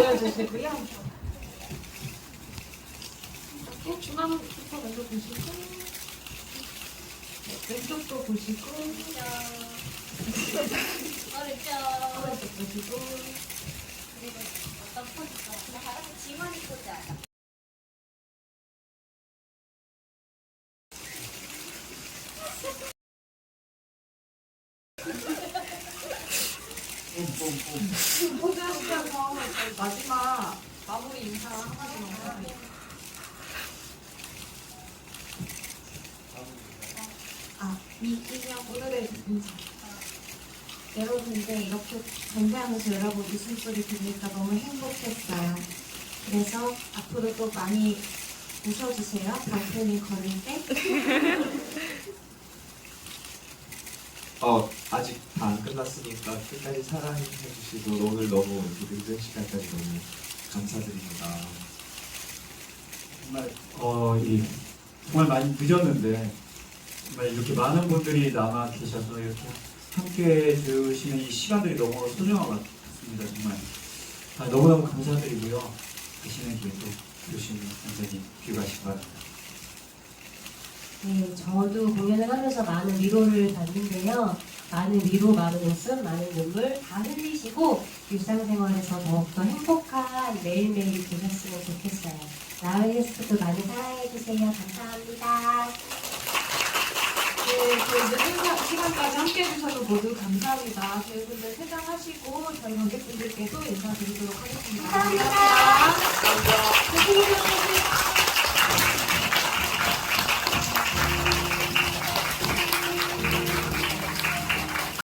보여주시고요. 또 중앙부터 먼저 보시고 네, 왼쪽도 보시고 어렵죠. 오른쪽 보시고 그리고 어떤 근데 다 같이 지머니 포즈 하자. 포즈 하시면서 마지막 마무리 인사 한마디만 아, 이, 이냥 오늘의 인사. 여러분들 이렇게 전대하면서 여러분 웃음소리 들으니까 너무 행복했어요. 그래서 앞으로도 많이 웃어주세요. 발표님 걸을 때. 어, 아직 다 안 끝났으니까 끝까지 사랑해주시고 오늘 너무 이렇게 늦은 시간까지 너무 감사드립니다. 정말 어, 이, 정말 많이 늦었는데 정말 이렇게 많은 분들이 남아 계셔서 이렇게 함께 들으시는 이 시간들이 너무 소중한 것 같습니다. 정말 아, 너무너무 감사드리고요. 기회 또 들으시는 완전히 귀가하시기 바랍니다. 네, 저도 공연을 하면서 많은 위로를 받는데요. 많은 위로, 많은 웃음, 많은 눈물 다 흘리시고 일상생활에서 더욱더 행복한 매일매일이 되셨으면 좋겠어요. 나우에스도 많이 사랑해주세요. 감사합니다. 네, 또 이제 행사 시간까지 함께 해주셔서 모두 감사합니다. 저희분들 퇴장하시고 저희 관객분들께도 인사드리도록 하겠습니다.